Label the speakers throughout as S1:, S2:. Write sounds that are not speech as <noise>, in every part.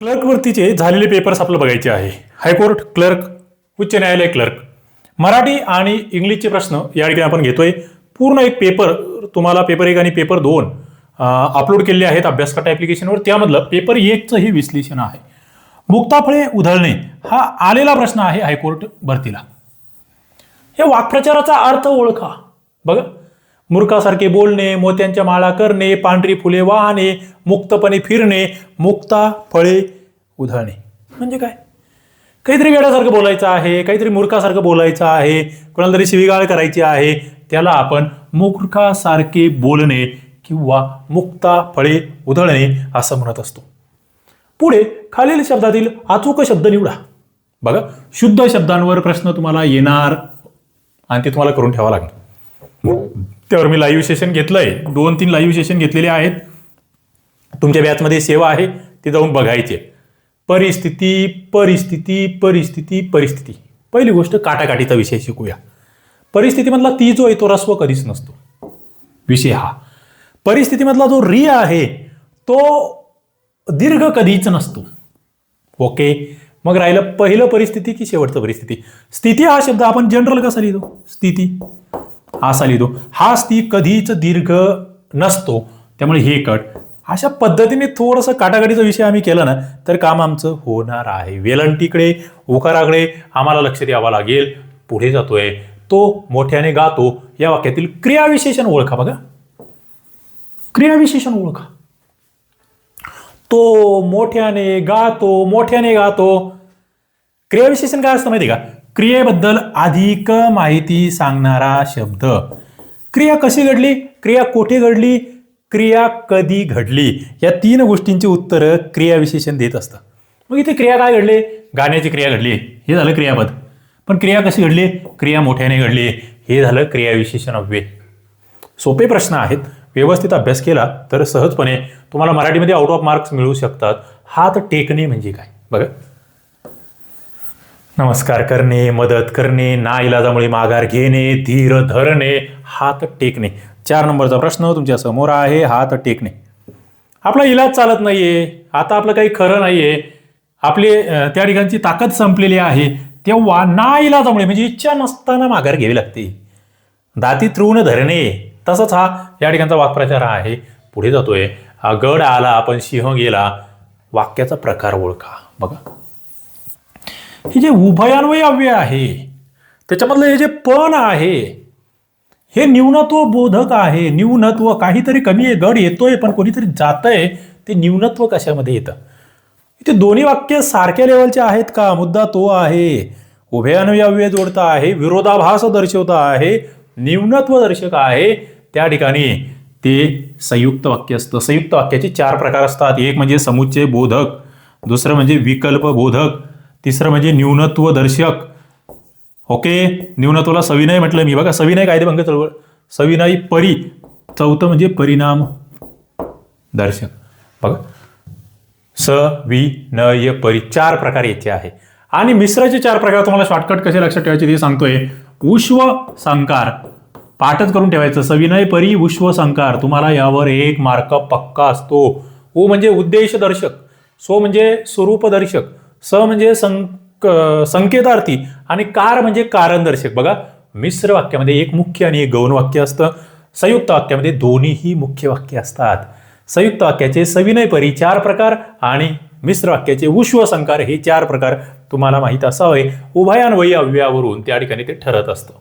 S1: क्लर्कवरतीचे झालेले पेपर्स आपलं बघायचे आहे. हायकोर्ट क्लर्क उच्च न्यायालय क्लर्क. मराठी आणि इंग्लिशचे प्रश्न या ठिकाणी आपण घेतोय. पूर्ण एक पेपर तुम्हाला पेपर एक आणि पेपर दोन अपलोड केलेले आहेत अभ्यासकर्ता ॲप्लिकेशनवर त्यामधलं पेपर एकचं हे विश्लेषण आहे. मुक्ताफळे उधळणे हा आलेला प्रश्न आहे हायकोर्ट भरतीला. या वाक्प्रचाराचा अर्थ ओळखा. बघा. मूर्खासारखे बोलणे मोत्यांच्या माळा करणे पांढरी फुले वाहणे मुक्तपणे फिरणे मुक्ता फळे उधळणे. म्हणजे काय? काहीतरी वेड्यासारखं बोलायचं आहे काहीतरी मूर्खासारखं बोलायचं आहे कोणाला तरी शिवीगाळ करायची आहे त्याला आपण मूर्खासारखे बोलणे किंवा मुक्ता फळे उधळणे असं म्हणत असतो. पुढे खालील शब्दातील अचूक शब्द निवडा. बघा शुद्ध शब्दांवर प्रश्न तुम्हाला येणार आणि ते तुम्हाला करून ठेवावं लागणार. त्यावर मी लाईव्ह सेशन घेतलं आहे दोन तीन लाईव्ह सेशन घेतलेले आहेत. तुमच्या बॅचमध्ये सेवा आहे ते जाऊन बघायचे परिस्थिती परिस्थिती परिस्थिती परिस्थिती. पहिली गोष्ट काटाकाटीचा विषय शिकूया. परिस्थितीमधला ती जो आहे तो रस्व कधीच नसतो. विषय हा. परिस्थितीमधला जो री आहे तो दीर्घ कधीच नसतो. ओके? मग राहिलं पहिलं परिस्थिती की शेवटचं परिस्थिती? स्थिती हा शब्द आपण जनरल कसा लिहितो? स्थिती. असा लिहितो. हा स्थिती कधीच दीर्घ नसतो. त्यामुळे हे कट. अशा पद्धतीने थोडंसं काटाकाटीचा विषय आम्ही केला ना तर काम आमचं होणार आहे. वेलंटीकडे उकाराकडे आम्हाला लक्ष द्यावं लागेल. पुढे जातोय. तो मोठ्याने गातो. या वाक्यातील क्रियाविशेषण ओळखा बघा. क्रियाविशेषण ओळखा. तो मोठ्याने गातो मोठ्याने गातो. क्रियाविशेषण काय असतं माहिती का? क्रियेबद्दल अधिक माहिती सांगणारा शब्द. क्रिया कशी घडली? क्रिया कोठे घडली? क्रिया कधी घडली? या तीन गोष्टींची उत्तरं क्रियाविशेषण देत असतं. मग इथे क्रिया काय घडली? गाण्याची क्रिया घडली. हे झालं क्रियापद. पण क्रिया कशी घडली? क्रिया मोठ्याने घडली. हे झालं क्रियाविशेषण अव्यय. सोपे प्रश्न आहेत. व्यवस्थित अभ्यास केला तर सहजपणे तुम्हाला मराठीमध्ये आउट ऑफ मार्क्स मिळू शकतात. हात टेकणे म्हणजे काय? बघा. नमस्कार करणे मदत करणे ना इलाजामुळे माघार घेणे धीर धरणे हात टेकणे. चार नंबरचा प्रश्न तुमच्यासमोर आहे हात टेकणे. आपला इलाज चालत नाहीये आता आपलं काही खरं नाहीये. आपली त्या ठिकाणची ताकद संपलेली आहे. तेव्हा ना इलाजामुळे म्हणजे इच्छा नसताना माघार घ्यावी लागते. दाती तृण धरणे तसंच हा या ठिकाणचा वाक्प्रचार आहे. पुढे जातोय. गड आला पण सिंह गेला. वाक्याचा प्रकार ओळखा. बघा. हे जे उभयान्वय अव्यय आहे त्याच्यामधलं हे जे पण आहे हे न्यूनत्व बोधक आहे. न्यूनत्व काहीतरी कमी आहे गड येतोय पण कोणीतरी जातंय ते न्यूनत्व कशामध्ये येतं? इथे दोन्ही वाक्य सारख्या लेवलचे आहेत का? मुद्दा तो आहे उभयान्वय अव्यय जोडता आहे विरोधाभास दर्शवता आहे न्यूनत्व दर्शक आहे. त्या ठिकाणी ते संयुक्त वाक्य असतं. संयुक्त वाक्याचे चार प्रकार असतात. एक म्हणजे समुच्चय बोधक दुसरं म्हणजे विकल्प बोधक तिसरं म्हणजे न्यूनत्व दर्शक ओके? न्यूनत्वाला सविनय म्हटलं मी. बघा सविनय कायदेभंग चळवळ. सविनय परी. चौथं म्हणजे परिणाम दर्शक. बघा. स न य परी. चार प्रकार याचे आहे. आणि मिश्राचे चार प्रकार तुम्हाला शॉर्टकट कसे लक्षात ठेवायचे ते सांगतोय. उश्व संकार. पाठच करून ठेवायचं. सविनय परी उश्व संकार. तुम्हाला यावर एक मार्क पक्का असतो. उ म्हणजे उद्देश दर्शक. सो म्हणजे स्वरूप दर्शक. स म्हणजे संक संकेतार्थी आणि कार म्हणजे कारणदर्शक बघा मिश्र वाक्यामध्ये एक मुख्य आणि एक गौण वाक्य असतं. संयुक्त वाक्यामध्ये दोन्हीही मुख्य वाक्य असतात. संयुक्त वाक्याचे सविनय परी चार प्रकार आणि मिश्र वाक्याचे उश्व संकार हे चार प्रकार तुम्हाला माहीत असावे. उभयान्वयी अव्ययावरून त्या ठिकाणी ते ठरत असतं.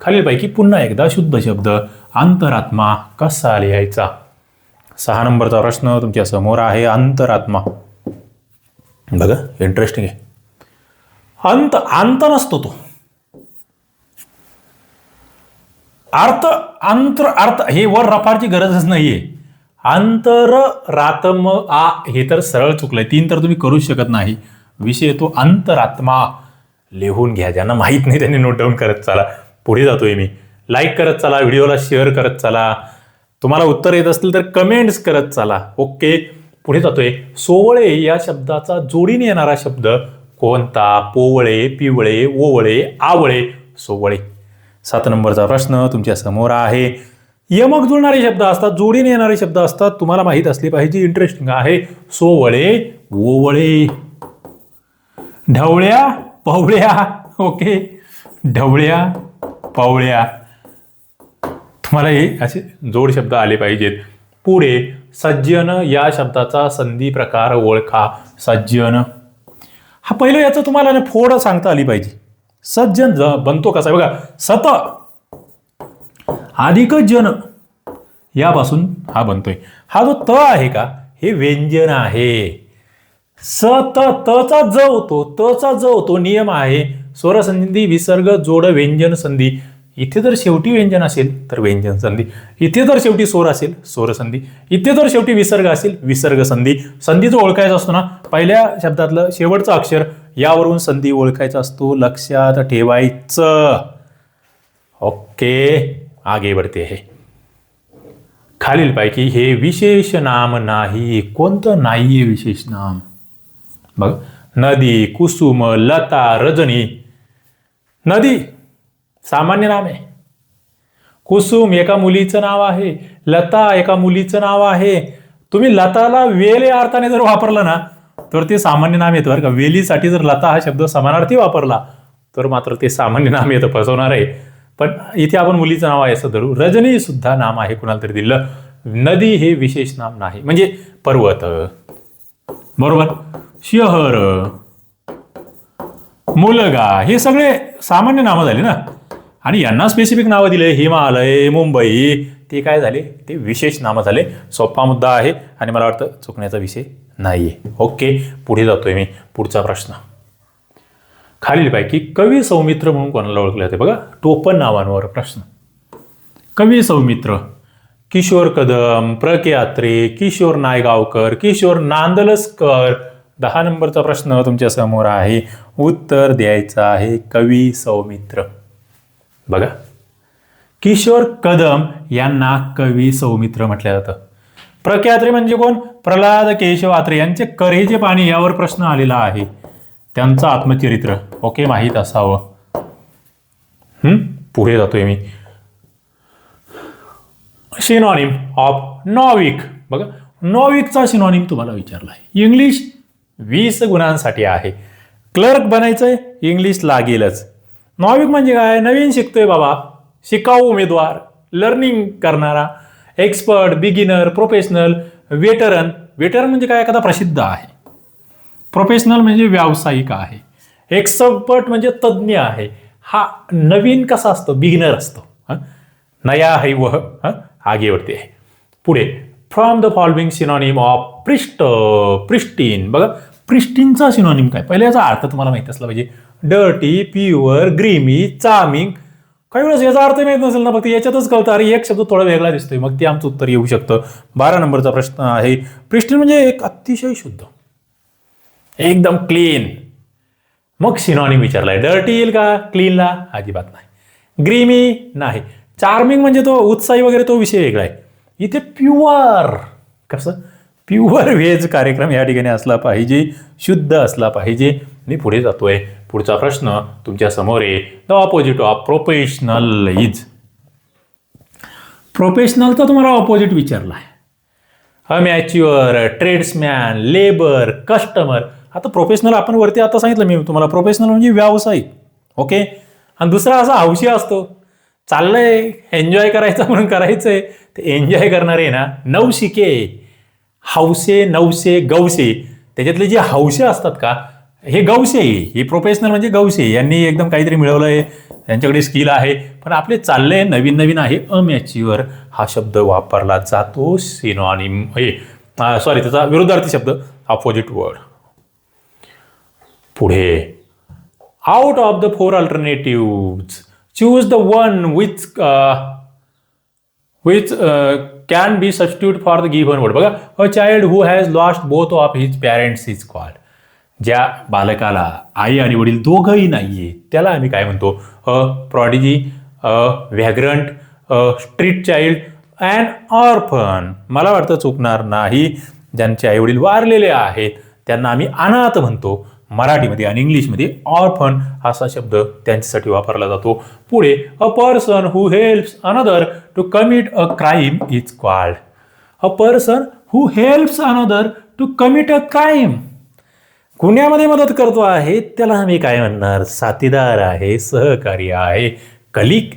S1: खालीलपैकी पुन्हा एकदा शुद्ध शब्द अंतरात्मा कसा लिहायचा? सहा नंबरचा प्रश्न तुमच्यासमोर आहे अंतरात्मा. बघा इंटरेस्टिंग आहे. अंत अंत नसतो तो. अर्थ अंतर अर्थ हे वर रफारची गरजच नाहीये. अंतर रातम आ हे तर सरळ चुकलंय. तीन तर तुम्ही करूच शकत नाही. विषय तो अंतरात्मा. लिहून घ्या ज्यांना माहीत नाही त्यांनी नोट डाऊन करत चला. पुढे जातोय मी. लाईक करत चला व्हिडिओला शेअर करत चला. तुम्हाला उत्तर येत असतील तर कमेंट्स करत चला. ओके पुढे जातोय. सोवळे या शब्दाचा जोडीने येणारा शब्द कोणता? पोवळे पिवळे ओवळे आवळे सोवळे. सात नंबरचा प्रश्न तुमच्यासमोर आहे. यमक जुळणारे शब्द असतात जोडीने येणारे शब्द असतात. तुम्हाला माहीत असले पाहिजे इंटरेस्टिंग आहे. सोवळे ओवळे. ढवळ्या पवळ्या. ओके. ढवळ्या पवळ्या. तुम्हाला हे असे जोड शब्द आले पाहिजेत. पुढे सज्जन या शब्दाचा संधी प्रकार ओळखा. सज्जन. हा पहिलं याचं तुम्हाला ना फोड सांगता आली पाहिजे. सज्जन बनतो कसा? बघा सत. अधिक जन. यापासून हा बनतोय. हा जो त आहे का? हे व्यंजन आहे. स त तचा ज होतो तचा ज होतो नियम आहे. स्वरसंधी विसर्ग जोड व्यंजन संधी. इथे जर शेवटी व्यंजन असेल तर व्यंजन संधी. इथे जर शेवटी स्वर असेल स्वर संधी. इथे जर शेवटी विसर्ग असेल विसर्ग संधी. संधीचं ओळखायचा असतो ना पहिल्या शब्दातलं शेवटचं अक्षर यावरून संधी ओळखायचा असतो. लक्षात ठेवायचं. ओके आगे बढ़ते है. खालीलपैकी हे विशेष नाम नाही कोणतं नाही विशेष नाम? बघ. नदी कुसुम लता रजनी. नदी सामान्य नाम आहे. कुसुम एका मुलीचं नाव आहे लता एका मुलीचं नाव आहे. तुम्ही लताला वेल या अर्थाने जर वापरलं ना तर ते सामान्य नाम येतं बरं का. वेलीसाठी जर लता हा शब्द समानार्थी वापरला तर मात्र ते सामान्य नाम येतं फसवणार आहे. पण इथे आपण मुलीचं नाव आहे असं धरू. रजनी सुद्धा नाम आहे कुणाला तरी दिलं. नदी हे विशेष नाम नाही. म्हणजे पर्वत. बरोबर? शहर. मुलगा. हे सगळे सामान्य नामं झाले ना? आणि यांना स्पेसिफिक नावं दिले. हिमालय मुंबई ते काय झाले? ते विशेष नामं झाले. सोपा मुद्दा आहे आणि मला वाटतं चुकण्याचा विषय नाही आहे ओके पुढे जातोय मी. पुढचा प्रश्न. खालीलपैकी कवी सौमित्र म्हणून कोणाला ओळखले जाते बघा? टोपण नावांवर प्रश्न. कवी सौमित्र किशोर कदम प्र के अत्रे किशोर नायगावकर किशोर नांदलसकर. दहा नंबरचा प्रश्न तुमच्यासमोर आहे. उत्तर द्यायचं आहे कवी सौमित्र. बघा. किशोर कदम यांना कवी सौमित्र म्हटलं जातं. प्र म्हणजे कोण? प्रल्हाद केशव आत्रे यांचे करेचे पाणी यावर प्रश्न आलेला आहे. त्यांचं आत्मचरित्र ओके माहीत असावं. हम्म पुढे जातोय मी. सिनॉनिम ऑफ नॉविक बघा नॉविकचा सिनॉनिम तुम्हाला विचारला आहे इंग्लिश वीस गुणांसाठी आहे. क्लर्क बनायचंय इंग्लिश लागेलच. नॉविक म्हणजे काय? नवीन शिकतोय बाबा. शिकाऊ उमेदवार लर्निंग करणारा expert beginner professional veteran veteran म्हणजे काय? एखादा प्रसिद्ध आहे. प्रोफेशनल म्हणजे व्यावसायिक आहे. एक्सपर्ट म्हणजे तज्ज्ञ आहे. हा नवीन कसा असतो? बिगिनर असतो. हं? नया है वह. हं? आगे आहे. पुढे from the following synonym of पृष्ठ प्रिस्टीन बघा प्रिस्टीनचा सिनॉनिम काय? पहिले याचा अर्थ तुम्हाला माहिती असला पाहिजे. डर्टी प्युअर ग्रीमी चार्मिंग काही वेळेस याचा अर्थ माहीत नसेल ना फक्त याच्यातच कळतं. अरे एक शब्द थोडा वेगळा दिसतोय. मग ते आमचं उत्तर येऊ शकतं. बारा नंबरचा प्रश्न आहे. प्रिस्टीन म्हणजे एक अतिशय शुद्ध. एकदम क्लीन मग सिनॉनिम विचारलाय. डर्टी येईल का? क्लीनला अजिबात नाही. ग्रीमी नाही. चार्मिंग म्हणजे तो उत्साही वगैरे तो विषय वेगळा आहे. इथे प्युअर कसं? प्युअर व्हेज कार्यक्रम या ठिकाणी असला पाहिजे शुद्ध असला पाहिजे. मी पुढे जातोय. पुढचा प्रश्न तुमच्यासमोर आहे. The opposite of professional is प्रोफेशनलचा तुम्हाला ऑपोजिट विचारला आहे. अमॅच्युअर ट्रेड्समॅन लेबर कस्टमर आता प्रोफेशनल आपण वरती आता सांगितलं मी तुम्हाला प्रोफेशनल म्हणजे व्यावसायिक ओके आणि दुसरा असा हौशी असतो. चाललंय एन्जॉय करायचं म्हणून करायचंय. ते एन्जॉय करणारे ना नवशिके. हौसे नवसे गौसे. त्याच्यातले जे हौसे असतात का हे गौसे हे प्रोफेशनल म्हणजे गौसे. यांनी एकदम काहीतरी मिळवलंय. त्यांच्याकडे स्किल आहे. पण आपले चाललंय नवीन नवीन आहे. अमॅच्युअर हा शब्द वापरला जातो. सिनॉनिम हे सॉरी त्याचा विरुद्धार्थी शब्द अपोजिट वर्ड पुढे. Out of the four alternative choose the one which which can be substitute for the given word बघा a child who has lost both of his parents is called ज्या बालकाला आई आणि वडील दोघंही नाहीये त्याला आम्ही काय म्हणतो? A prodigy a vagrant a street child and orphan मला वाटतं चुकणार नाही. ज्यांचे आईवडील वारलेले आहेत त्यांना आम्ही अनाथ म्हणतो. मराठीमध्ये आणि इंग्लिशमध्ये ऑर्फन असा शब्द त्यांच्यासाठी वापरला जातो. पुढे a person who helps another to commit a crime is called a person who helps another to commit a crime गुन्ह्यामध्ये मदत करतो आहे? त्याला आम्ही काय म्हणणार? साथीदार आहे सहकारी आहे कलिक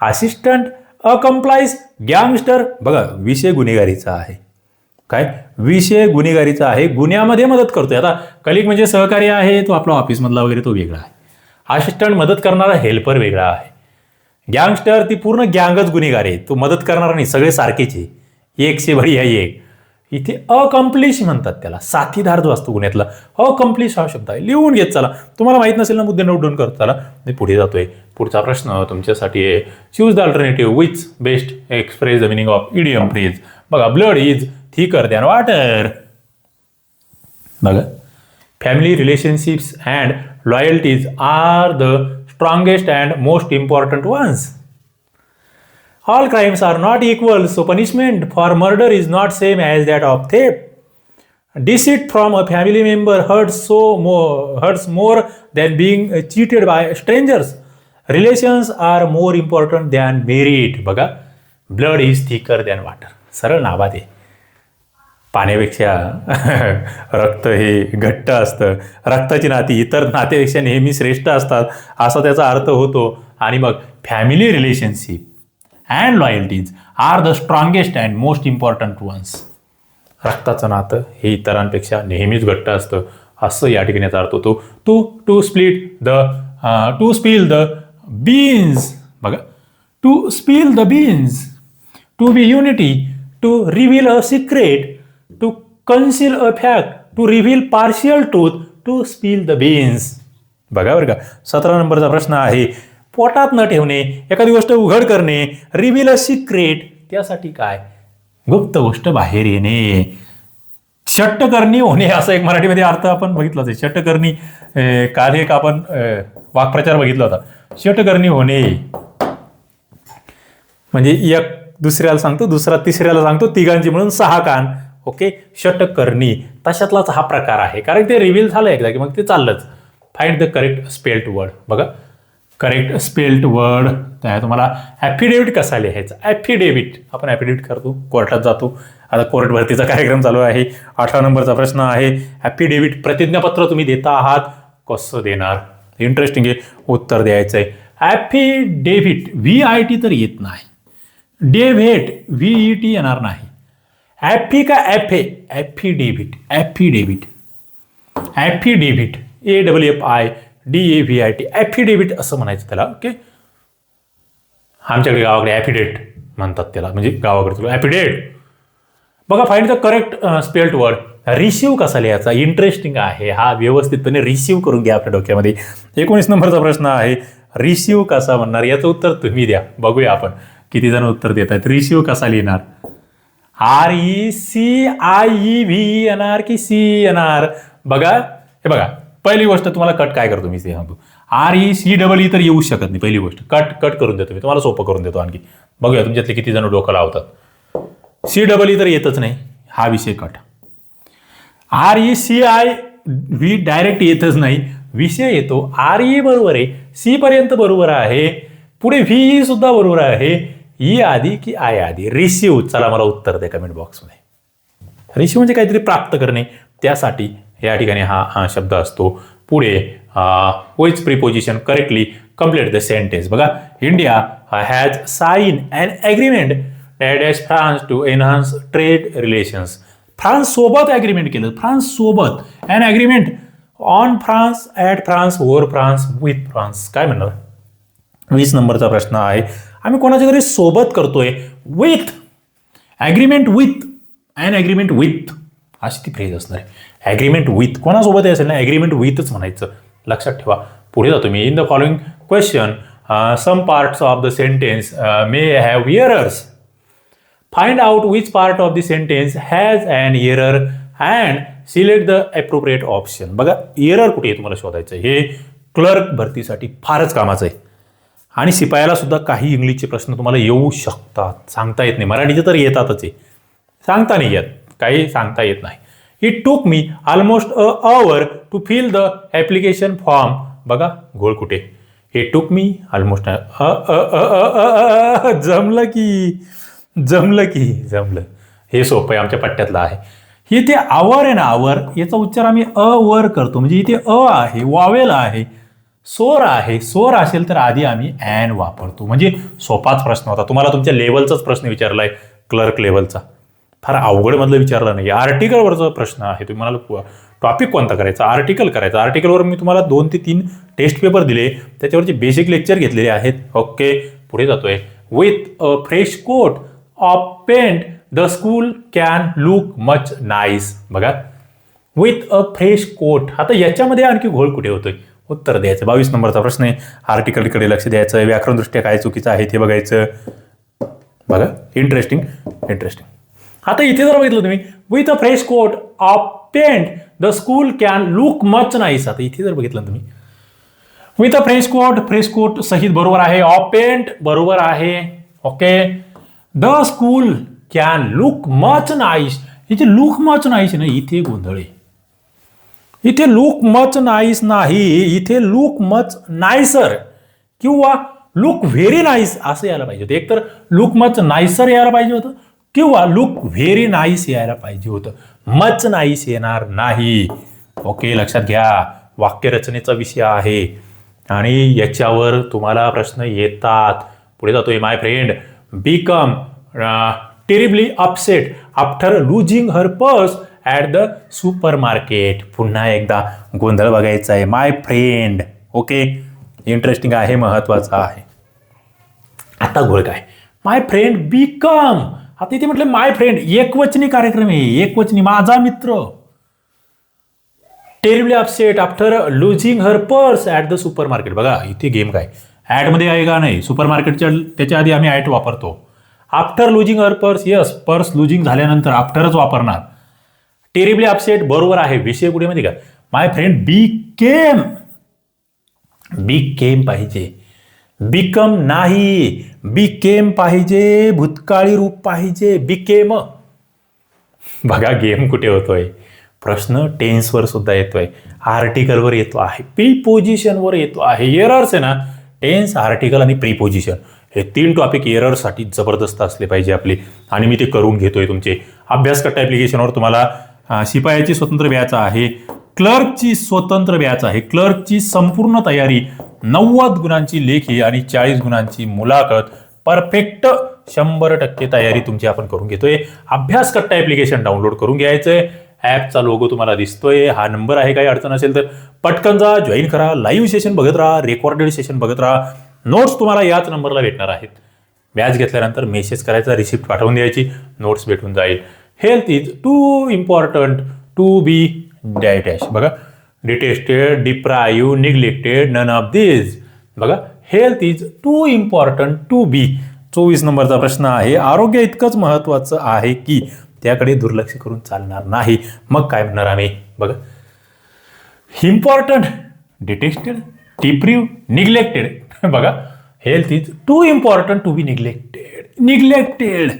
S1: असिस्टंट अकम्प्लाइज गँगस्टर बघा विषय गुन्हेगारीचा आहे. काय? विषय गुन्हेगारीचा आहे. गुन्ह्यामध्ये मदत करतोय. आता कलिक म्हणजे सहकारी आहे तो आपला ऑफिसमधला वगैरे तो वेगळा आहे. असिस्टंट मदत करणारा हेल्पर वेगळा आहे. गँगस्टर ती पूर्ण गँगच गुन्हेगार आहे. तो मदत करणारा नाही सगळे सारखेच आहे. एक से भरी आहे एक. इथे अकम्प्लिश म्हणतात त्याला. साथीदार जो असतो गुन्ह्यातला अकम्प्लिश हा शब्द आहे. लिहून घेत चला. तुम्हाला माहीत नसेल ना मुद्दे नोट डाऊन करत चला. मी पुढे जातोय. पुढचा प्रश्न तुमच्यासाठी आहे. Choose the alternative which best express the meaning of idiom phrase बघा blood is thicker than water बघा family relationships and loyalties are the strongest and most important ones all crimes are not equal so punishment for murder is not same as that of theft deceit from a family member hurts so more hurts more than being uh, cheated by strangers relations are more important than merit बघा blood is thicker than water सरळ नावात आहे पाण्यापेक्षा <laughs> रक्त हे घट्ट असतं. रक्ताची नाती इतर नातेपेक्षा नेहमी श्रेष्ठ असतात असा त्याचा अर्थ होतो. आणि मग family relationship and loyalties are the strongest and most important ones रक्ताचं नातं हे इतरांपेक्षा नेहमीच घट्ट असतं असं या ठिकाणी याचा अर्थ होतो. To to split the to spill the beans बघा. To spill the beans to be unity to reveal a secret conceal a fact to reveal partial truth to spill the beans बघा बरं का सतरा नंबरचा प्रश्न आहे. पोटात न ठेवणे एखादी गोष्ट उघड करणे रिव्हील अ सिक्रेट त्यासाठी काय? गुप्त गोष्ट बाहेर येणे. षट्टकर्णी होणे असा एक मराठीमध्ये अर्थ आपण बघितलाच आहे षट्टकर्णी अं, काल एक आपण वाक्प्रचार बघितला होता. षटकर्णी होणे. म्हणजे एक दुसऱ्याला सांगतो दुसरा तिसऱ्याला सांगतो तिघांची म्हणून सहा कान. ओके? षटकर्णी तशातलाच हा प्रकार आहे. कारण ते रिव्हील झालं एकदा की मग ते चाललंच. Find the correct spelt word बघा. करेक्ट स्पेल्ट वर्ड त्या तुम्हाला ॲफिडेविट कसा लिहायचा? ॲफिडेविट आपण ॲफिडेविट करतो. कोर्टात जातो. आता कोर्ट भरतीचा कार्यक्रम चालू आहे. अठरा नंबरचा प्रश्न आहे. ॲफिडेविट प्रतिज्ञापत्र तुम्ही देता आहात. कसं देणार? इंटरेस्टिंग आहे. उत्तर द्यायचं आहे ॲफिडेव्हिट व्ही आय टी तर येत नाही. डेव्हेट व्ही ई टी येणार नाही. ॲफी का ॲफे affidavit affidavit affidavit A W F I D A V I T affidavit असं म्हणायचं त्याला ओके आमच्याकडे गावाकडे ॲफिडेट म्हणतात त्याला म्हणजे गावाकडे तुला ॲफिडेट बघा find the correct spelt word receive कसा लिहायचा? इंटरेस्टिंग आहे. हा व्यवस्थितपणे रिसिव्ह करून घ्या आपल्या डोक्यामध्ये. एकोणीस नंबरचा प्रश्न आहे. रिसिव्ह कसा म्हणणार? याचं उत्तर तुम्ही द्या. बघूया आपण किती जण उत्तर देत आहेत रिसिव्ह कसा लिहिणार? R E C I E V N R की सी एन आर बघा हे बघा पहिली गोष्ट तुम्हाला कट काय करतो मी? ते सांगतो R E C double E तर येऊ शकत नाही पहिली गोष्ट. कट कट करून देतो मी. तुम्हाला सोपं करून देतो आणखी. बघूया तुमच्यातले किती जण डोकं लावतात. सी डबल ई तर येतच नाही. हा विषय cut R E C I V direct येतच नाही. विषय येतो आर ई बरोबर आहे. सी पर्यंत बरोबर आहे. पुढे व्ही ई सुद्धा बरोबर आहे. ई आधी की आय आधी रिसिव्ह चला मला उत्तर द्या कमेंट बॉक्समध्ये रिसिव्ह म्हणजे काहीतरी प्राप्त करणे. त्यासाठी या ठिकाणी हा हा शब्द असतो. पुढे which preposition correctly complete the sentence बघा India has sign and agreement dash France to enhance trade relations France सोबत ॲग्रीमेंट केलं. फ्रान्स सोबत. And agreement on France at France over France with France काय म्हणणार? वीस नंबरचा प्रश्न आहे. आम्ही कोणाच्या घरी सोबत करतोय? With agreement with and agreement with अशी ती फ्रेज असणार आहे. ॲग्रीमेंट विथ कोणासोबत असेल ना ॲग्रीमेंट विथच म्हणायचं. लक्षात ठेवा. पुढे जातो मी. In the following question some parts of the sentence may have errors find out which part of the sentence has and error and select the appropriate option बघा इयरर कुठे आहे तुम्हाला शोधायचं आहे. हे क्लर्क भरतीसाठी फारच कामाचं आहे. आणि शिपायाला सुद्धा काही इंग्लिशचे प्रश्न तुम्हाला येऊ शकतात. सांगता येत नाही. मराठीचे तर येतातच आहे सांगता नाही येत. काही सांगता येत नाही. It took me almost a hour to fill the application form बघा घोळ कुठे? हे टूक मी ऑलमोस्ट जमलं की जमलं की जमलं. हे सोपं आहे आमच्या पट्ट्यातलं आहे. इथे आवर आहे ना आवर याचा उच्चार आम्ही अ वर करतो. म्हणजे इथे अ आहे वावेल आहे. सोर आहे सोर असेल तर आधी आम्ही ॲन वापरतो. म्हणजे सोपाच प्रश्न होता. तुम्हाला तुमच्या लेवलचाच प्रश्न विचारलाय क्लर्क लेवलचा फार अवघडमधलं विचारलं नाही. आर्टिकलवरचा प्रश्न आहे. तुम्ही म्हणाल टॉपिक कोणता करायचा? आर्टिकल करायचा. आर्टिकलवर मी तुम्हाला दोन ते तीन टेस्ट पेपर दिले. त्याच्यावरचे बेसिक लेक्चर घेतलेले आहेत. ओके पुढे जातोय. With a fresh coat of paint the school can look much nice बघा. विथ अ फ्रेश कोट आता याच्यामध्ये आणखी घोळ कुठे होतोय? उत्तर द्यायचं. बावीस नंबरचा प्रश्न आहे. आर्टिकलकडे लक्ष द्यायचं. व्याकरणदृष्ट्या काय चुकीचं आहे ते बघायचं. बघा. इंटरेस्टिंग इंटरेस्टिंग आता इथे जर बघितलं तुम्ही with a fresh coat of paint the school can look much nice आता इथे जर बघितलं तुम्ही. With a fresh coat fresh coat सहित बरोबर आहे. ऑफ पेंट बरोबर आहे. Okay the school can look much nice इथे लुक मच नाईस ना इथे गोंधळ आहे. इथे लुक मच नाईस नाही इथे लुक मच नाईसर किंवा लुक व्हेरी नाईस असं यायला पाहिजे होतं. एकतर लुक मच नाईसर यायला पाहिजे होतं किंवा लुक व्हेरी नाईस यायला पाहिजे होतं. मच नाईस येणार नाही. ओके लक्षात घ्या. वाक्यरचनेचा विषय आहे. आणि याच्यावर तुम्हाला प्रश्न येतात. पुढे जातोय my friend become terribly upset after losing her purse at the super market पुन्हा एकदा गोंधळ बघायचा आहे. माय फ्रेंड ओके इंटरेस्टिंग आहे महत्वाचं आहे. आता घोळ काय? माय फ्रेंड बिकम आता इथे म्हटलं माय फ्रेंड एकवचनी कार्यक्रम आहे. एकवचनी. माझा मित्र. Terribly upset after losing her purse at the super market बघा इथे गेम काय? ॲडमध्ये आहे का नाही? सुपर मार्केटच्या त्याच्या आधी आम्ही ॲट वापरतो. After losing her purse yes purse losing झाल्यानंतर आफ्टरच वापरणार. टेरिबली अपसेट बरोबर आहे. विषय कुठे माहिती का? माय फ्रेंड बी केम बी केम पाहिजे. बिकम नाही. बी केम पाहिजे. भूतकाळी रूप पाहिजे. बिकेम बघा गेम कुठे होतोय? प्रश्न टेन्सवर सुद्धा येतोय. आर्टिकलवर येतो आहे. प्रीपोजिशनवर येतो आहे. एरर्स आहे ना? टेन्स आर्टिकल आणि प्रीपोजिशन हे तीन टॉपिक एररसाठी जबरदस्त असले पाहिजे आपले. आणि मी ते करून घेतोय तुमचे. अभ्यास ॲप्लिकेशनवर तुम्हाला शिपायाची स्वतंत्र बॅच आहे. क्लर्कची स्वतंत्र व्याच आहे. क्लर्कची संपूर्ण तयारी नव्वद गुणांची लेखी आणि चाळीस गुणांची मुलाखत. परफेक्ट शंभर टक्के तयारी तुमची आपण करून घेतोय. अभ्यास कट्टा ॲप्लिकेशन डाउनलोड करून घ्यायचंय. ॲपचा लोगो तुम्हाला दिसतोय. हा नंबर आहे काही अडचण असेल तर पटकन जा जॉईन करा. लाईव्ह सेशन बघत राहा रेकॉर्डेड सेशन बघत राहा. नोट्स तुम्हाला याच नंबरला भेटणार आहेत. व्याज घेतल्यानंतर मेसेज करायचा रिसिप्ट पाठवून द्यायची. नोट्स भेटून जाईल. Health is too important to be dash बघा detested deprived neglected none of this बघा health is too important to be चोवीस नंबरचा प्रश्न आहे आरोग्य इतकंच महत्त्वाचं आहे की त्याकडे दुर्लक्ष करून चालणार नाही. मग काय म्हणणार आम्ही? बघा इम्पॉर्टंट डिटेस्टेड टिप्रिव निग्लेक्टेड बघा health is too important to be neglected neglected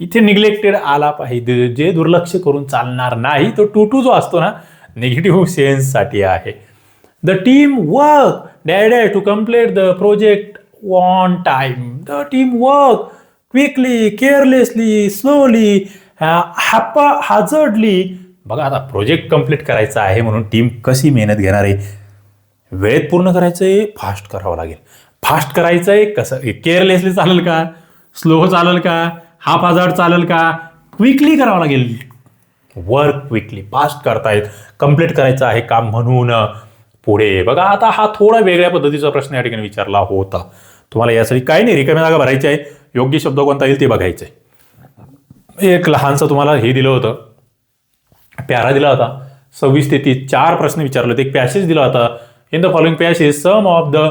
S1: इथे निग्लेक्टेड आला पाहिजे. जे दुर्लक्ष करून चालणार नाही तो टू टू जो असतो ना निगेटिव्ह सेन्ससाठी आहे. The team work dash to complete the project on time the team work quickly carelessly slowly haphazardly बघा आता प्रोजेक्ट कंप्लीट करायचा आहे म्हणून टीम कशी मेहनत घेणार आहे? वेळेत पूर्ण करायचं आहे फास्ट करावं लागेल. फास्ट करायचं आहे कसं? केअरलेसली चालेल का? स्लो चालेल का? हाफ हजार चालेल का? क्विकली करावं लागेल. वर्क क्विकली फास्ट करतायत कंप्लीट करायचं आहे काम म्हणून. पुढे बघा आता हा थोडा वेगळ्या पद्धतीचा प्रश्न या ठिकाणी विचारला होता. तुम्हाला यासाठी काय नाही रिकाम्या जागा भरायची आहे. योग्य शब्द कोणता येईल ते बघायचं. आहे एक लहानसं तुम्हाला हे दिलं होतं. प्यारा दिला होता. सव्वीस ते तीस चार प्रश्न विचारले होते. एक पॅसेज दिला होता. In the following passage some of the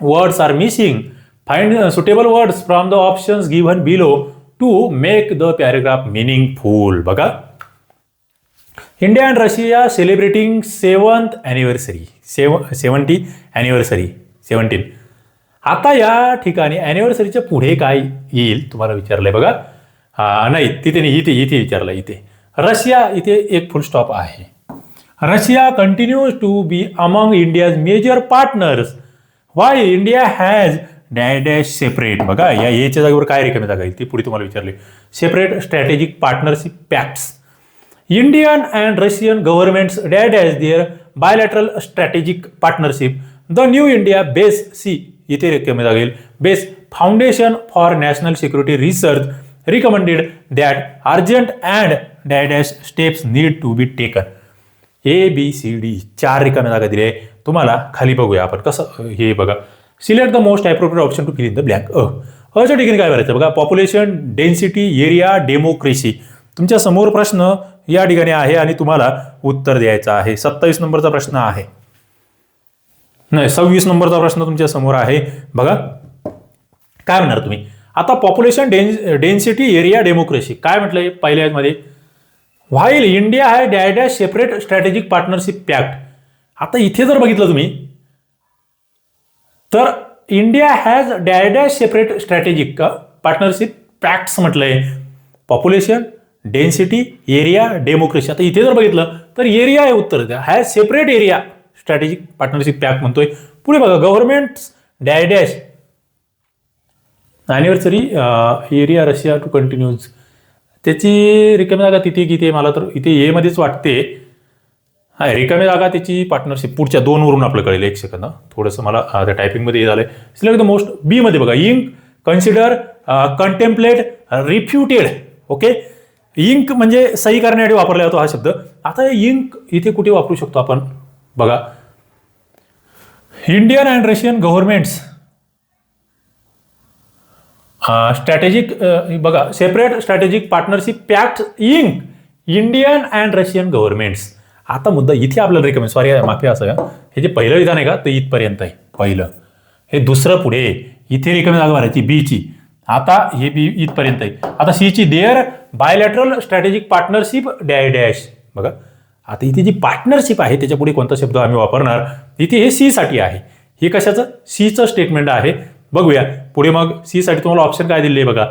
S1: words are missing find suitable words from the options given below to make the paragraph meaningful बघा India and Russia celebrating seventh anniversary seven seventy anniversary seventeen आता या ठिकाणी ॲनिव्हर्सरीच्या पुढे काय येईल तुम्हाला विचारलंय बघा. हा, नाही तिथे नाही इथे इथे विचारलं इथे. रशिया इथे एक फुल स्टॉप आहे. Russia continues to be among India's major partners why India has dash separate. बघा या एच्या जागेवर काय रिकामी जागा येईल ती पुढे तुम्हाला विचारली. Separate strategic partnership pacts. Indian and Russian governments dash as their bilateral strategic partnership. The new India base C इथे जागा येई base foundation for national security research recommended that urgent and dash steps need to be taken. A B C D चार रिकाम्या जागा दिल्या आहे. तुम्हाला खाली बघूया आपण. कसं हे बघा. Select the most appropriate option to fill in the blank A. अच्या ठिकाणी काय करायचं बघा पॉप्युलेशन डेन्सिटी एरिया डेमोक्रेसी तुमच्यासमोर प्रश्न या ठिकाणी आहे आणि तुम्हाला उत्तर द्यायचं आहे. सत्तावीस नंबरचा प्रश्न आहे. नाही सव्वीस नंबरचा प्रश्न तुमच्यासमोर आहे. बघा काय म्हणणार तुम्ही? आता population den density area democracy काय म्हटलंय पहिल्या मध्ये while India have da dash separate strategic partnership pact आता इथे जर बघितलं तुम्ही तर India has dash separate strategic partnership pacts म्हटलंय. पॉप्युलेशन डेन्सिटी एरिया डेमोक्रेसी आता इथे जर बघितलं तर एरिया आहे उत्तर द्या. Has separate area strategic partnership pact म्हणतोय. पुढे बघा government dash anniversary area Russia to continues त्याची रिकमेंड का तिथे किती मला तर इथे ए मध्येच वाटते. हा रिकामी जागा त्याची पार्टनरशिप पुढच्या दोन वरून आपलं कळेल एक सेकंद थोडंसं मला त्या टायपिंगमध्ये हे झालंय. सिलेक्ट द मोस्ट बी मध्ये बघा ink consider contemplate refuted okay ink म्हणजे सही करण्यासाठी वापरला जातो हा शब्द. आता इंक इथे कुठे वापरू शकतो आपण? बघा. Indian and Russian governments strategic बघा separate strategic partnership pact ink Indian and Russian governments आता मुद्दा इथे आपल्याला रिकमेंड सॉरी माफी असं का? हे जे पहिलं विधान आहे का ते इथपर्यंत आहे पहिलं. हे दुसरं पुढे इथे रिकमेंड जागा भरायची बीची आता हे बी इथपर्यंत आहे. आता सीची their bilateral strategic partnership da dash बघा. आता इथे जी पार्टनरशिप आहे त्याच्या पुढे कोणता शब्द आम्ही वापरणार? इथे हे सी साठी आहे. हे कशाचं? सीचं स्टेटमेंट आहे. बघूया. पुढे मग सी साठी तुम्हाला ऑप्शन काय दिले बघा?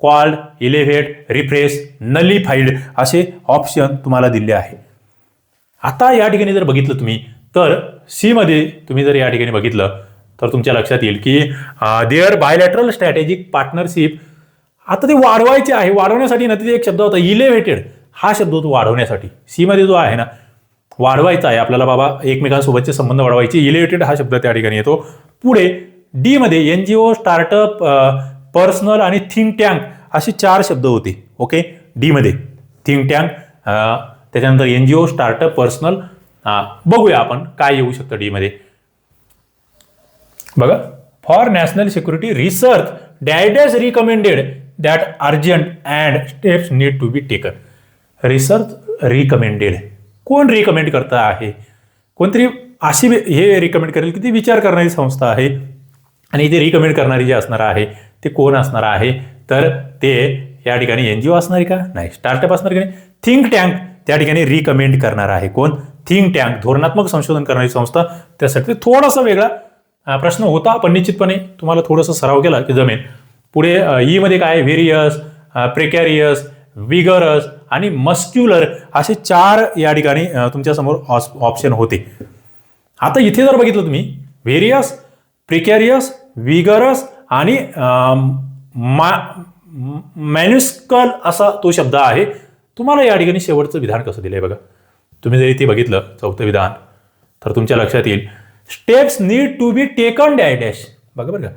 S1: कॉल्ड इलेव्हेट रिफ्रेश नलिफाईड असे ऑप्शन तुम्हाला दिले आहे. आता या ठिकाणी जर बघितलं तुम्ही तर सीमध्ये तुम्ही जर या ठिकाणी बघितलं तर तुमच्या लक्षात येईल की देअर बायलॅटरल स्ट्रॅटेजिक पार्टनरशिप आता ते वाढवायचे आहे. वाढवण्यासाठी ना तिथे एक शब्द होता इलेव्हेटेड हा शब्द होतो वाढवण्यासाठी. सीमध्ये जो आहे ना वाढवायचा आहे. आपल्याला बाबा एकमेकांसोबतचे संबंध वाढवायचे. इलेव्हेटेड हा शब्द त्या ठिकाणी येतो. पुढे डीमध्ये N G O startup personal आणि थिंक टँक असे चार शब्द होते. ओके डीमध्ये थिंक टँक त्याच्यानंतर N G O startup personal बघूया आपण काय येऊ शकतं डी मध्ये. बघा for national security research dash recommended that urgent and steps need to be taken research recommended कोण रिकमेंड करता आहे? कोणतरी अशी हे रिकमेंड करेल की ती विचार करणारी संस्था आहे. आणि इथे रिकमेंड करणारी जे असणार आहे ते कोण असणार आहे? तर ते या ठिकाणी एन जी ओ असणार का? नाही स्टार्टअप असणार की नाही? थिंक टँक त्या ठिकाणी रिकमेंड करणार आहे कोण? थिंक टँक धोरणात्मक संशोधन करणारी संस्था. त्यासाठी थोडासा वेगळा प्रश्न होता पण निश्चितपणे तुम्हाला थोडंसं सराव केला की जमेल. पुढे ई मध्ये काय व्हेरियस प्रेकॅरियस विगरस आणि मस्क्युलर असे चार या ठिकाणी तुमच्यासमोर ऑप्शन होते. आता इथे जर बघितलं तुम्ही व्हेरियस प्रिकॅरियस विगरस आणि मॅन्युस्कल असा तो शब्द आहे. तुम्हाला या ठिकाणी शेवटचं विधान कसं दिलंय बघा? तुम्ही जर इथे बघितलं चौथं विधान तर तुमच्या लक्षात येईल. Steps need to be taken da dash बघा बरं का.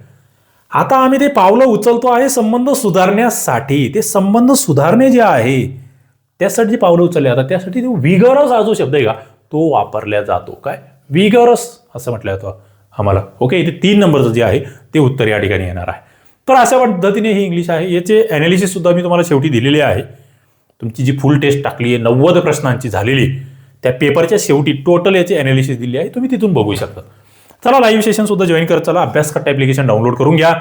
S1: आता आम्ही ते पावलं उचलतो आहे संबंध सुधारण्यासाठी. ते संबंध सुधारणे जे आहे त्यासाठी जे पावलं उचलले जातात त्यासाठी तो विगरस हा जो शब्द आहे का तो वापरला जातो. काय? विगरस असं म्हटलं जातं आम्हाला. ओके इथे तीन नंबरचं जे आहे ते उत्तर या ठिकाणी येणार आहे. तर अशा पद्धतीने ही इंग्लिश आहे. याचे ॲनालिसिस सुद्धा मी तुम्हाला शेवटी दिलेले आहे. तुमची जी फुल टेस्ट टाकली आहे नव्वद प्रश्नांची झालेली त्या पेपरच्या शेवटी टोटल याची ॲनालिसिस दिली आहे तुम्ही तिथून बघू शकता. चला लाईव्ह सेशन सुद्धा जॉईन करत चला अभ्यास ॲप्लिकेशन डाउनलोड करून घ्या.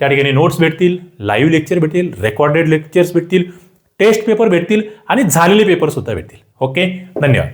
S1: त्या ठिकाणी नोट्स भेटतील लाईव्ह लेक्चर भेटतील रेकॉर्डेड लेक्चर्स भेटतील टेस्ट पेपर भेटतील आणि झालेले पेपरसुद्धा भेटतील. ओके धन्यवाद.